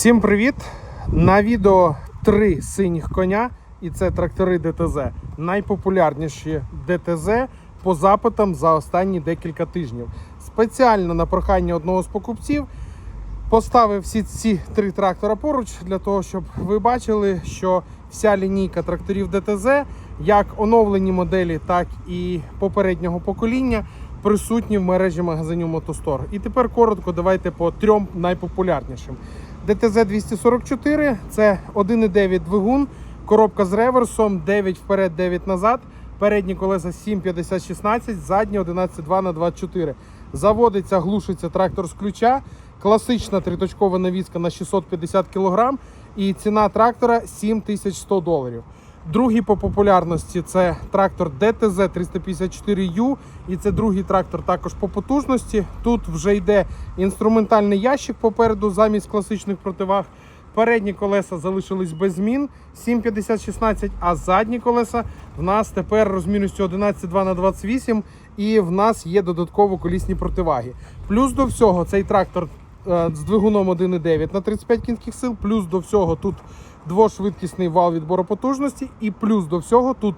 Всім привіт! На відео три синіх коня, і це трактори ДТЗ. Найпопулярніші ДТЗ по запитам за останні декілька тижнів. Спеціально на прохання одного з покупців поставив всі ці три трактора поруч для того, щоб ви бачили, що вся лінійка тракторів ДТЗ, як оновлені моделі, так і попереднього покоління, присутні в мережі магазинів Мотостор. І тепер коротко давайте по трьом найпопулярнішим. ДТЗ 244 це 1,9 двигун, коробка з реверсом, 9 вперед, 9 назад. Передні колеса 7,50-16, задні 11,2 на 24. Заводиться, глушиться трактор з ключа. Класична триточкова навіска на 650 кг і ціна трактора 7100 доларів. Другий по популярності це трактор ДТЗ 354U, і це другий трактор також по потужності. Тут вже йде інструментальний ящик попереду замість класичних противаг. Передні колеса залишились без змін 7,50-16, а задні колеса в нас тепер розмірністю 11,2 на 28 і в нас є додатково колісні противаги. Плюс до всього цей трактор з двигуном 1,9 на 35 кінських сил, плюс до всього тут двошвидкісний вал відбору потужності, і плюс до всього тут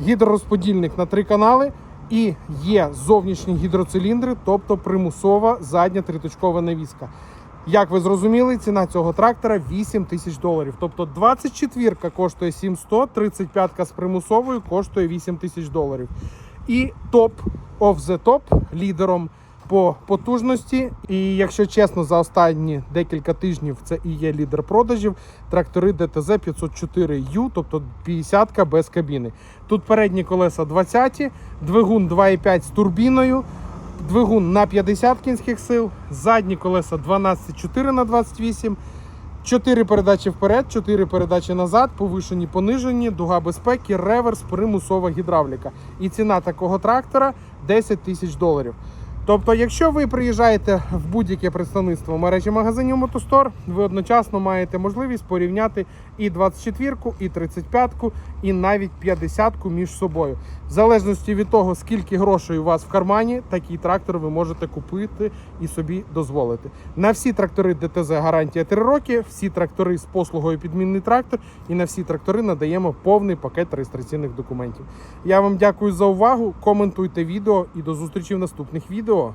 гідророзподільник на три канали. І є зовнішні гідроциліндри, тобто примусова задня триточкова навіска. Як ви зрозуміли, ціна цього трактора 8 тисяч доларів. Тобто 24 коштує 700, 35 з примусовою коштує 8 тисяч доларів. І топ of the top лідером по потужності. І якщо чесно, за останні декілька тижнів це і є лідер продажів. Трактори ДТЗ 504U, тобто 50-ка без кабіни. Тут передні колеса 20, двигун 2,5 з турбіною. Двигун на 50 кінських сил, задні колеса 12,4 на 28, 4 передачі вперед, 4 передачі назад, повишені, понижені, дуга безпеки, реверс, примусова гідравліка. І ціна такого трактора 10 тисяч доларів. Тобто, якщо ви приїжджаєте в будь-яке представництво мережі магазинів Мотостор, ви одночасно маєте можливість порівняти і 24-ку, і 35-ку, і навіть 50-ку між собою. В залежності від того, скільки грошей у вас в кармані, такий трактор ви можете купити і собі дозволити. На всі трактори ДТЗ гарантія 3 роки, всі трактори з послугою підмінний трактор, і на всі трактори надаємо повний пакет реєстраційних документів. Я вам дякую за увагу. Коментуйте відео і до зустрічі в наступних відео. Fernando.